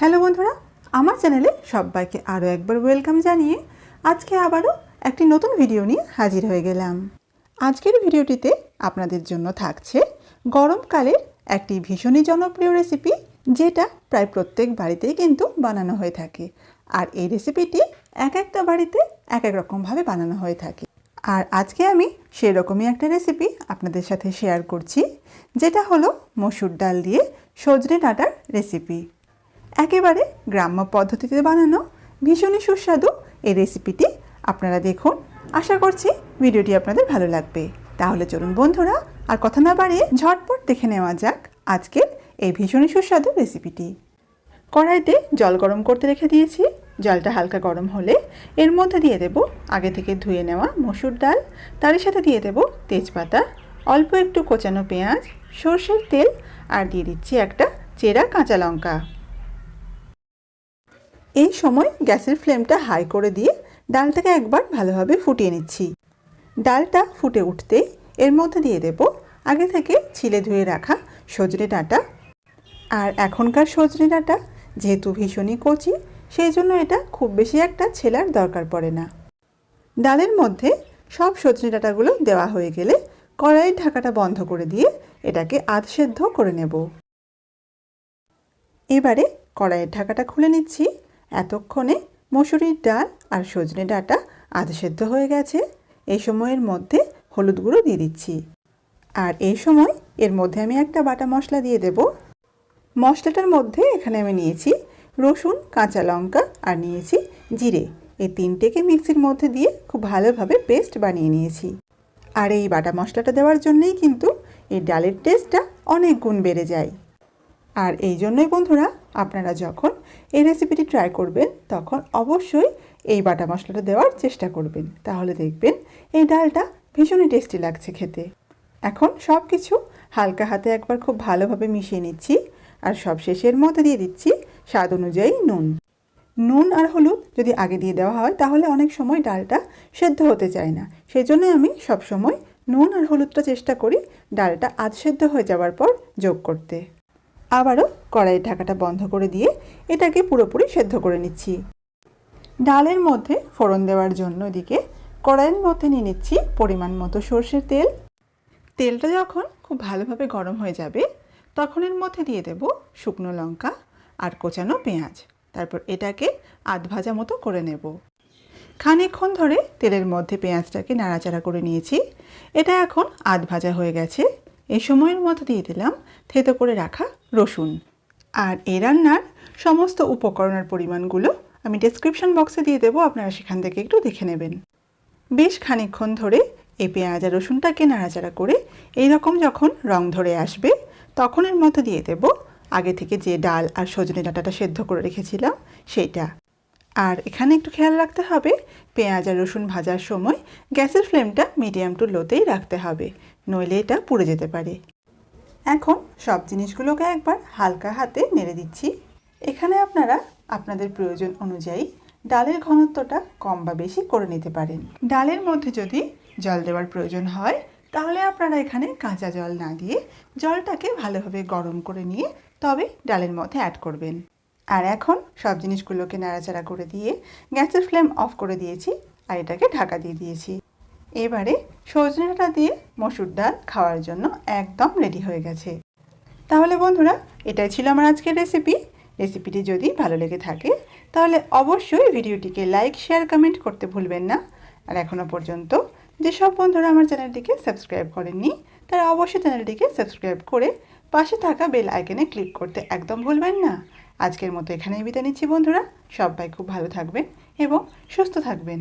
Hello বন্ধুরা, আমার চ্যানেলে সবাইকে আরও একবার ওয়েলকাম জানিয়ে আজকে আবারও একটি নতুন ভিডিও নিয়ে হাজির হয়ে গেলাম। আজকের ভিডিওটিতে আপনাদের জন্য থাকছে গরমকালের একটি ভীষণই জনপ্রিয় রেসিপি যেটা প্রায় প্রত্যেক বাড়িতেই কিন্তু বানানো হয়ে থাকে। আর এই রেসিপিটি এক একটা বাড়িতে এক এক রকমভাবে বানানো হয়ে থাকে। আর আজকে আমি সেরকমই একটা রেসিপি আপনাদের সাথে শেয়ার করছি, যেটা হলো মসুর ডাল দিয়ে সজনে ডাঁটার রেসিপি একেবারে গ্রাম্য পদ্ধতিতে বানানো ভীষণই সুস্বাদু এই রেসিপিটি আপনারা দেখুন। আশা করছি ভিডিওটি আপনাদের ভালো লাগবে। তাহলে চলুন বন্ধুরা, আর কথা না বাড়িয়ে ঝটপট দেখে নেওয়া যাক আজকের এই ভীষণই সুস্বাদু রেসিপিটি কড়াইতে জল গরম করতে রেখে দিয়েছি। জলটা হালকা গরম হলে এর মধ্যে দিয়ে দেব আগে থেকে ধুয়ে নেওয়া মসুর ডাল। তারই সাথে দিয়ে দেব তেজপাতা, অল্প একটু কোচানো পেঁয়াজ, সর্ষের তেল, আর দিয়ে দিচ্ছি একটা চেরা কাঁচা লঙ্কা। এই সময় গ্যাসের ফ্লেমটা হাই করে দিয়ে ডালটাকে একবার ভালোভাবে ফুটিয়ে নিচ্ছি। ডালটা ফুটে উঠতেই এর মধ্যে দিয়ে দেব আগে থেকে ছিলে ধুয়ে রাখা সজনে ডাঁটা। আর এখনকার সজনে ডাঁটা যেহেতু ভীষণই কচি, সেই জন্য এটা খুব বেশি একটা ছেলার দরকার পড়ে না। ডালের মধ্যে সব সজনে ডাঁটাগুলো দেওয়া হয়ে গেলে কড়াইয়ের ঢাকাটা বন্ধ করে দিয়ে এটাকে আধ সেদ্ধ করে নেব। এবারে কড়াইয়ের ঢাকাটা খুলে নিচ্ছি। এতক্ষণে মসুরির ডাল আর সজনে ডাটা আধ সেদ্ধ হয়ে গেছে। এই সময়ের মধ্যে হলুদ গুঁড়ো দিয়ে দিচ্ছি। আর এই সময় এর মধ্যে আমি একটা বাটা মশলা দিয়ে দেব। মশলাটার মধ্যে এখানে আমি নিয়েছি রসুন, কাঁচা লঙ্কা আর নিয়েছি জিরে। এই তিনটেকে মিক্সির মধ্যে দিয়ে খুব ভালোভাবে পেস্ট বানিয়ে নিয়েছি। আর এই বাটা মশলাটা দেওয়ার জন্যই কিন্তু এই ডালের টেস্টটা অনেক গুণ বেড়ে যায়। আর এই জন্যই বন্ধুরা আপনারা যখন এই রেসিপিটি ট্রাই করবেন, তখন অবশ্যই এই বাটা মশলাটা দেওয়ার চেষ্টা করবেন। তাহলে দেখবেন এই ডালটা ভীষণই টেস্টি লাগছে খেতে। এখন সব কিছু হালকা হাতে একবার খুব ভালোভাবে মিশিয়ে নিচ্ছি আর সব শেষের মধ্যে দিয়ে দিচ্ছি স্বাদ অনুযায়ী নুন। নুন আর হলুদ যদি আগে দিয়ে দেওয়া হয়, তাহলে অনেক সময় ডালটা সেদ্ধ হতে চায় না। সেই জন্য আমি সব সময় নুন আর হলুদটা চেষ্টা করি ডালটা আধ সেদ্ধ হয়ে যাওয়ার পর যোগ করতে। আবারও কড়াইয়ের ঢাকাটা বন্ধ করে দিয়ে এটাকে পুরোপুরি সেদ্ধ করে নিচ্ছি। ডালের মধ্যে ফোড়ন দেওয়ার জন্য দিকে কড়াইয়ের মধ্যে নিয়ে নিচ্ছি পরিমাণ মতো সর্ষের তেল। তেলটা যখন খুব ভালোভাবে গরম হয়ে যাবে, তখন এর মধ্যে দিয়ে দেব শুকনো লঙ্কা আর কোচানো পেঁয়াজ। তারপর এটাকে আধ ভাজা মতো করে নেব। খানিকক্ষণ ধরে তেলের মধ্যে পেঁয়াজটাকে নাড়াচাড়া করে নিয়েছি। এটা এখন আধ ভাজা হয়ে গেছে। এই সময়ের মধ্যে দিয়ে দিলাম থেতো করে রাখা রসুন। আর এ রান্নার সমস্ত উপকরণের পরিমাণগুলো আমি ডেসক্রিপশন বক্সে দিয়ে দেবো, আপনারা সেখান থেকে একটু দেখে নেবেন। বেশ খানিকক্ষণ ধরে এই পেঁয়াজ আর রসুনটাকে নাড়াচাড়া করে এই রকম যখন রং ধরে আসবে, তখন এর মধ্যে দিয়ে দেব আগে থেকে যে ডাল আর সজনে ডাঁটাটা সেদ্ধ করে রেখেছিলাম, সেইটা। আর এখানে একটু খেয়াল রাখতে হবে, পেঁয়াজ আর রসুন ভাজার সময় গ্যাসের ফ্লেমটা মিডিয়াম টু লোতেই রাখতে হবে, নইলে এটা পুড়ে যেতে পারে। এখন সব জিনিসগুলোকে একবার হালকা হাতে নেড়ে দিচ্ছি। এখানে আপনারা আপনাদের প্রয়োজন অনুযায়ী ডালের ঘনত্বটা কম বা বেশি করে নিতে পারেন। ডালের মধ্যে যদি জল দেওয়ার প্রয়োজন হয়, তাহলে আপনারা এখানে কাঁচা জল না দিয়ে জলটাকে ভালোভাবে গরম করে নিয়ে তবে ডালের মধ্যে অ্যাড করবেন। আর এখন সব জিনিসগুলোকে নাড়াচাড়া করে দিয়ে গ্যাসের ফ্লেম অফ করে দিয়েছি আর এটাকে ঢাকা দিয়ে দিয়েছি। এবারে সজনে ডাঁটা দিয়ে মসুর ডাল খাওয়ার জন্য একদম রেডি হয়ে গেছে। তাহলে বন্ধুরা, এটাই ছিল আমার আজকের রেসিপি। রেসিপিটি যদি ভালো লেগে থাকে, তাহলে অবশ্যই ভিডিওটিকে লাইক, শেয়ার, কমেন্ট করতে ভুলবেন না। আর এখনও পর্যন্ত যেসব বন্ধুরা আমার চ্যানেলটিকে সাবস্ক্রাইব করেননি, তারা অবশ্যই চ্যানেলটিকে সাবস্ক্রাইব করে পাশে থাকা বেল আইকনে ক্লিক করতে একদম ভুলবেন না। আজকের মতো এখানেই বিদায় নিচ্ছি বন্ধুরা। সবাই খুব ভালো থাকবেন এবং সুস্থ থাকবেন।